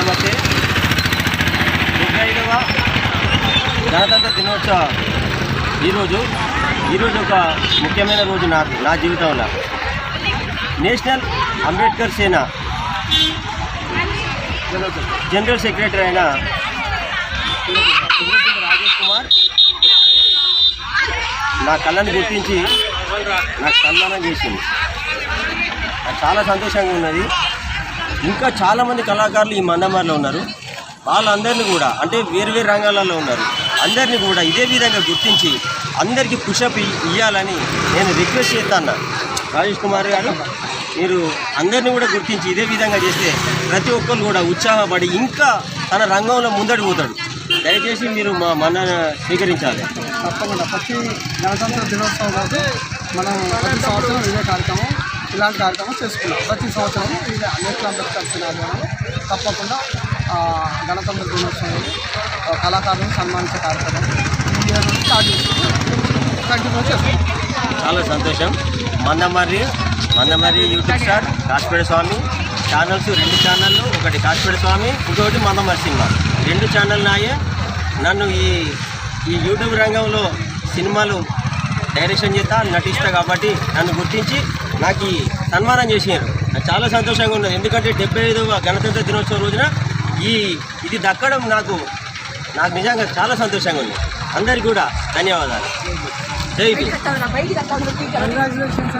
కాబట్టి ముప్పైదవ గణతంత్ర దినోత్సవం. ఈరోజు ఈరోజు ఒక ముఖ్యమైన రోజు నాకు నా జీవితంలో. National Ambedkar Sena general secretary అయిన రాజేష్ కుమార్ నా కళ్ళని గుర్తించి నాకు సన్మానం చేసింది. నాకు చాలా సంతోషంగా ఉన్నది. ఇంకా చాలామంది కళాకారులు ఈ మందమారిలో ఉన్నారు. వాళ్ళందరినీ కూడా అంటే వేరు వేరు రంగాలలో ఉన్నారు. అందరినీ కూడా ఇదే విధంగా గుర్తించి అందరికీ పుషప్ ఇవ్వాలని నేను రిక్వెస్ట్ చేస్తాను రాజేష్ కుమార్ గారు మీరు అందరినీ కూడా గుర్తించి ఇదే విధంగా చేస్తే ప్రతి ఒక్కరు కూడా ఉత్సాహపడి ఇంకా తన రంగంలో ముందడి పోతాడు దయచేసి మీరు మా మన స్వీకరించాలి. తప్పకుండా. ప్రతి గణతంత్ర దినోత్సవం రోజు మనం ప్రతి సంవత్సరం ఇదే కార్యక్రమం ఇలాంటి కార్యక్రమం చేసుకున్నాం. ప్రతి సంవత్సరం ఇది అంబేద్కర్ అంబేద్కర్ ఆధ్వర్యంలో తప్పకుండా గణతంత్ర దినోత్సవం కళాకారులను సన్మానించే కార్యక్రమం ఈ ఇయర్ నుంచి స్టార్ట్ కంటిన్యూ చేస్తాం చాలా సంతోషం. Mandamarri Mandamarri YouTube star Kashmira Swamy. Channels రెండు ఛానళ్ళు ఒకటి కాశ్మీర స్వామి ఇంకొకటి మందమర్రి సినిమా. రెండు ఛానల్ నాయే. నన్ను ఈ ఈ యూట్యూబ్ రంగంలో సినిమాలు డైరెక్షన్ చేస్తా నటిస్తా కాబట్టి నన్ను గుర్తించి నాకు ఈ సన్మానం చేసినారు. నాకు చాలా సంతోషంగా ఉన్నది. ఎందుకంటే డెబ్బై ఐదవ గణతంత్ర దినోత్సవం రోజున ఈ ఇది దక్కడం నాకు నాకు నిజంగా చాలా సంతోషంగా ఉంది. అందరికీ కూడా ధన్యవాదాలు. జై కంగ్రాచులేషన్స్